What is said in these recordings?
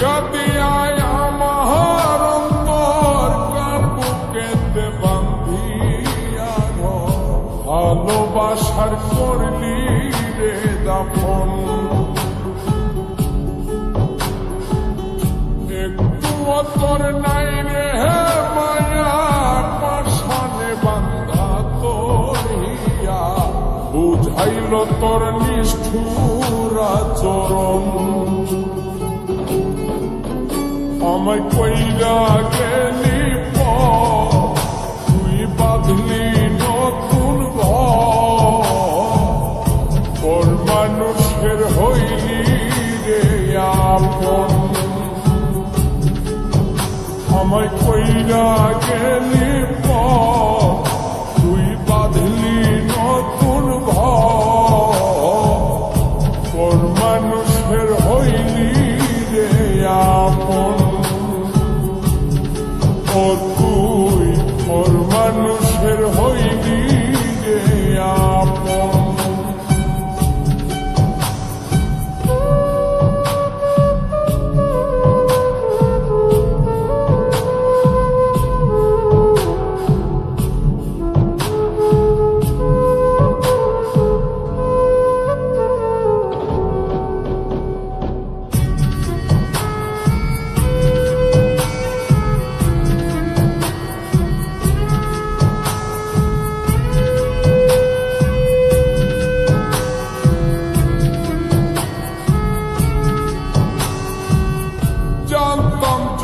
ভাঙ্গা দিয়ায় আমার অন্তর কার বুকেতে বান্ধিয়া। ভালোবাসার করলি রে দাফন একটু তোর নাই রে মায়া পাশানে বান্ধা তোর বুঝাইল তোর নিষ্ঠুরা চরণ আমায় কইরা গেলি তুই বাঁধলি নতুন ঘর মানুষের হইলি রে আপন আমায় কইরা গেলি তুই বাঁধলি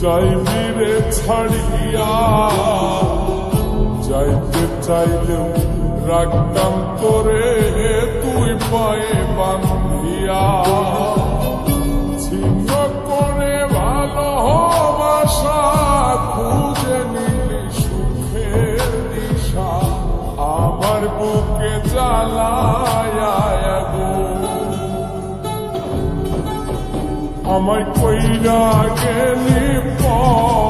যাইবি রে ছাড়িয়া, যাইতে চাইলেও রাখতাম তোরে তুই পায়ে বান্ধিয়া। ছিন্ন করে ভালো ভালোবাসা খুঁজে নিলি সুখের দিশা। আমার বুকে জ্বালায় আমায় কইরা গেলি পর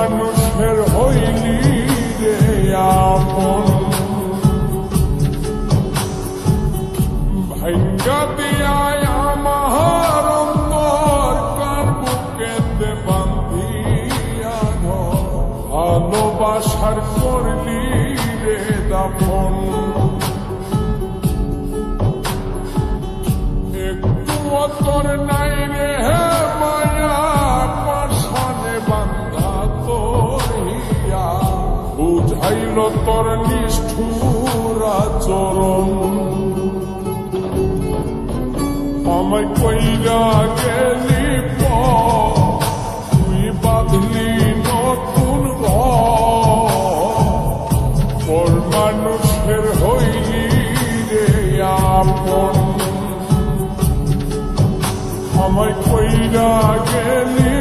মানুষের হইলি রে আপন। ভাইঙ্গা দিয়ায় আমার অন্তর কার বুকেতে বান্ধিয়া ভালোবাসার করলি রে দাপন। একটু অতর নাই রে আমায় কইরা গেলি তুই বাঁধলি নতুন পর মানুষের হইলি রে আপন। আমায় কইরা গেলি